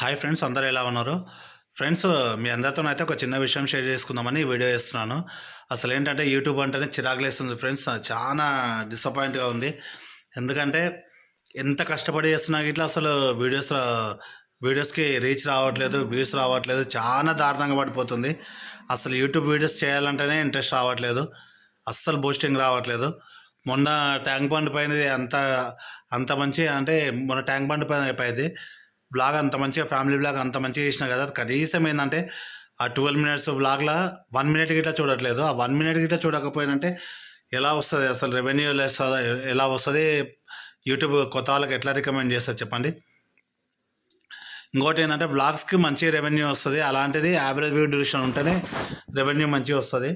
Hi friends అందరూ ఎలా ఉన్నారు? ఫ్రెండ్స్ మీ అందరితో అయితే ఒక చిన్న విషయం షేర్ చేసుకుందామని వీడియో చేస్తున్నాను. అసలు ఏంటంటే యూట్యూబ్ అంటేనే చిరాకులేస్తుంది ఫ్రెండ్స్. చాలా డిసప్పాయింట్గా ఉంది. ఎందుకంటే ఎంత కష్టపడి చేస్తున్నా ఇట్లా అసలు వీడియోస్ వీడియోస్కి రీచ్ రావట్లేదు వ్యూస్ రావట్లేదు. చాలా దారుణంగా పడిపోతుంది. అసలు యూట్యూబ్ వీడియోస్ చేయాలంటేనే ఇంట్రెస్ట్ రావట్లేదు. అస్సలు బూస్టింగ్ రావట్లేదు. మొన్న ట్యాంక్ బండ్ పైన అంత అంత మంచి అంటే మొన్న ట్యాంక్ బండ్ పైన అయిపోయింది. బ్లాగ్ అంత మంచిగా ఫ్యామిలీ బ్లాగ్ అంత మంచిగా చేసిన కదా కనీసం ఏంటంటే ఆ ట్వెల్వ్ మినిట్స్ బ్లాగ్లో వన్ మినిట్ గిట్లా చూడట్లేదు. ఆ వన్ మినిట్ గిట్లా చూడకపోయినంటే ఎలా వస్తుంది అసలు రెవెన్యూ వస్తుందా ఎలా వస్తుంది? యూట్యూబ్ కొత్త వాళ్ళకి ఎట్లా రికమెండ్ చేస్తారు చెప్పండి? ఇంకోటి ఏంటంటే బ్లాగ్స్కి మంచి రెవెన్యూ వస్తుంది. అలాంటిది యావరేజ్ వ్యూ డ్యూరేషన్ ఉంటేనే రెవెన్యూ మంచిగా వస్తుంది.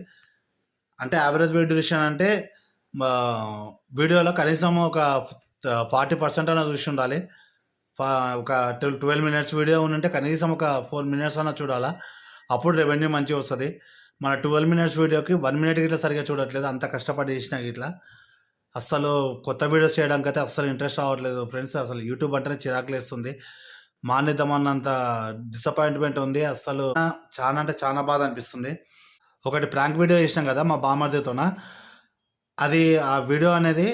అంటే యావరేజ్ వ్యూ డ్యూరేషన్ అంటే వీడియోలో కనీసం ఒక ఫార్టీ పర్సెంట్ అన్న చూసి ఉండాలి. ఒక ట్వెల్వ్ ట్వెల్వ్ మినిట్స్ వీడియో ఉంటే కనీసం ఒక ఫోర్ మినిట్స్ అన్న చూడాలా? అప్పుడు రెవెన్యూ మంచిగా వస్తుంది. మన ట్వెల్వ్ మినిట్స్ వీడియోకి వన్ మినిట్ ఇట్లా సరిగా చూడట్లేదు. అంత కష్టపడి చేసినా ఇట్లా అస్సలు కొత్త వీడియోస్ చేయడానికి అయితే అస్సలు ఇంట్రెస్ట్ రావట్లేదు ఫ్రెండ్స్. అసలు యూట్యూబ్ అంటేనే చిరాకులేస్తుంది మానేద్దామన్నంత డిసప్పాయింట్మెంట్ ఉంది. అస్సలు చాలా అంటే చాలా బాధ అనిపిస్తుంది. ఒకటి ప్రాంక్ వీడియో చేసినాం కదా మా బామర్దితోన? అది ఆ వీడియో అనేది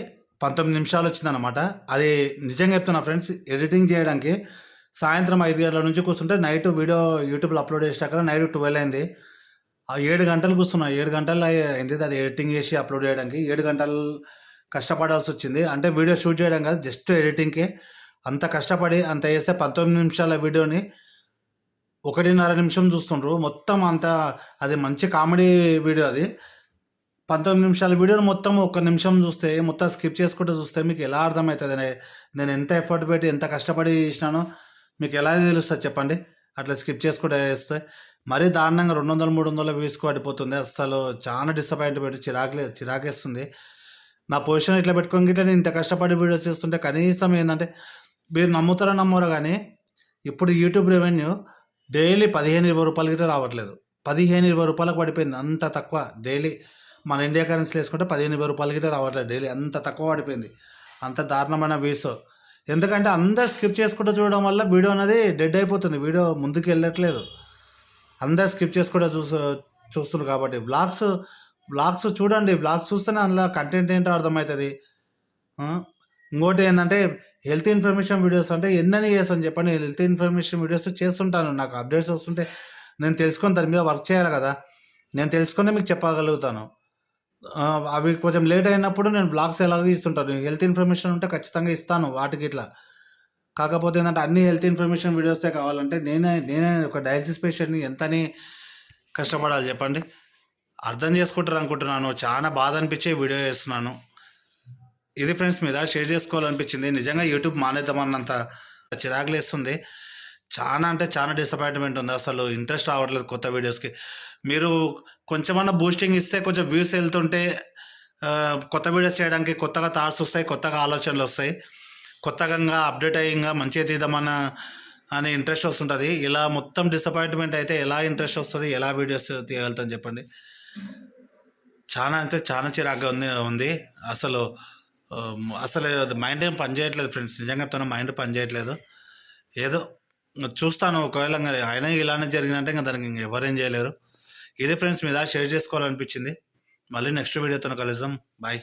పంతొమ్మిది నిమిషాలు వచ్చిందనమాట అది నిజంగా చెప్తున్నా ఫ్రెండ్స్ ఎడిటింగ్ చేయడానికి సాయంత్రం ఐదు గంటల నుంచి కూర్చుంటే నైట్ వీడియో యూట్యూబ్లో అప్లోడ్ చేసాక నైట్ ట్వెల్వ్ అయింది. ఆ ఏడు గంటలు కూర్చున్నా ఏడు గంటలు అయింది అది ఎడిటింగ్ చేసి అప్లోడ్ చేయడానికి ఏడు గంటలు కష్టపడాల్సి వచ్చింది. అంటే వీడియో షూట్ చేయడం కాదు జస్ట్ ఎడిటింగ్కే. అంత కష్టపడి అంత వేస్తే పంతొమ్మిది నిమిషాల వీడియోని ఒకటిన్నర నిమిషం చూస్తుండ్రు. మొత్తం అంత అది మంచి కామెడీ వీడియో అది. పంతొమ్మిది నిమిషాల వీడియోని మొత్తం ఒక నిమిషం చూస్తే మొత్తం స్కిప్ చేసుకుంటూ చూస్తే మీకు ఎలా అర్థమవుతుంది నేను ఎంత ఎఫర్ట్ పెట్టి ఎంత కష్టపడి చేసినానో మీకు ఎలా తెలుస్తుంది చెప్పండి? అట్లా స్కిప్ చేసుకుంటూ వేస్తే మరీ దారుణంగా రెండు వందలు మూడు వందల వ్యూస్కి పడిపోతుంది. అసలు చాలా డిసప్పాయింట్ పెట్టి చిరాకులే చిరాకేస్తుంది. నా పొజిషన్ ఇట్లా పెట్టుకొని గిట్ల నేను ఇంత కష్టపడి వీడియోస్ చేస్తుంటే కనీసం ఏంటంటే మీరు నమ్ముతారో నమ్మరు కానీ ఇప్పుడు యూట్యూబ్ రెవెన్యూ డైలీ పదిహేను ఇరవై రూపాయలు గిట్ల రావట్లేదు. పదిహేను ఇరవై రూపాయలకు పడిపోయింది అంత తక్కువ. డైలీ మన ఇండియా కరెన్సీలో వేసుకుంటే పదిహేను ఇరవై రూపాయలు రావట్లేదు డైలీ. అంత తక్కువ పడిపోయింది. అంత దారుణమైన వీస్ ఎందుకంటే అందరు స్కిప్ చేసుకుంటూ చూడడం వల్ల వీడియో అనేది డెడ్ అయిపోతుంది. వీడియో ముందుకు వెళ్ళట్లేదు. అందరు స్కిప్ చేసుకుంటూ చూసు చూస్తున్నారు కాబట్టి. బ్లాగ్స్ బ్లాగ్స్ చూడండి. బ్లాగ్స్ చూస్తేనే అందులో కంటెంట్ ఏంటో అర్థమవుతుంది. ఇంకోటి ఏంటంటే హెల్త్ ఇన్ఫర్మేషన్ వీడియోస్ అంటే ఎన్నని చేస్తాను చెప్పండి. హెల్త్ ఇన్ఫర్మేషన్ వీడియోస్ చేస్తుంటాను. నాకు అప్డేట్స్ వస్తుంటే నేను తెలుసుకొని దాని మీద వర్క్ చేయాలి కదా. నేను తెలుసుకునే మీకు చెప్పగలుగుతాను. అవి కొంచెం లేట్ అయినప్పుడు నేను బ్లాగ్స్ ఎలాగో ఇస్తుంటాను. హెల్త్ ఇన్ఫర్మేషన్ ఉంటే ఖచ్చితంగా ఇస్తాను వాటికి ఇట్లా. కాకపోతే ఏంటంటే అన్ని హెల్త్ ఇన్ఫర్మేషన్ వీడియోసే కావాలంటే నేనే నేనే ఒక డయాలసిస్ పేషెంట్ని ఎంతని కష్టపడాలి చెప్పండి? అర్థం చేసుకుంటారు అనుకుంటున్నాను. చాలా బాధ అనిపించే వీడియో చేస్తున్నాను. ఇది ఫ్రెండ్స్ మీద షేర్ చేసుకోవాలనిపించింది. నిజంగా యూట్యూబ్ మానేద్దామన్నంత చిరాకులేస్తుంది చాలా అంటే చాలా డిసప్పాయింట్మెంట్ ఉంది. అసలు ఇంట్రెస్ట్ రావట్లేదు కొత్త వీడియోస్కి మీరు కొంచెమన్నా బూస్టింగ్ ఇస్తే కొంచెం వ్యూస్ వెళ్తుంటే కొత్త వీడియోస్ చేయడానికి కొత్తగా థాట్స్ వస్తాయి కొత్తగా ఆలోచనలు వస్తాయి. కొత్తగా అప్డేట్ అయ్యింగా మంచిగా తీద్దామన్న అనే ఇంట్రెస్ట్ వస్తుంటుంది. ఇలా మొత్తం డిసప్పాయింట్మెంట్ అయితే ఎలా ఇంట్రెస్ట్ వస్తుంది ఎలా వీడియోస్ తీయగలుగుతాం చెప్పండి? చాలా అంటే చాలా చిరాగ్గా ఉంది ఉంది. అసలు అసలు మైండ్ ఏం పని చేయట్లేదు ఫ్రెండ్స్ నిజంగా చెప్తున్నా మైండ్ పని చేయట్లేదు ఏదో చూస్తాను. ఒకవేళ ఆయన అయినా ఇలానే జరిగినట్టే ఇంకా దానికి ఇంక ఎవరేం చేయలేరు. ఇదే ఫ్రెండ్స్ మీద షేర్ చేసుకోవాలనిపించింది. మళ్ళీ నెక్స్ట్ వీడియోతో కలుద్దాం. బాయ్.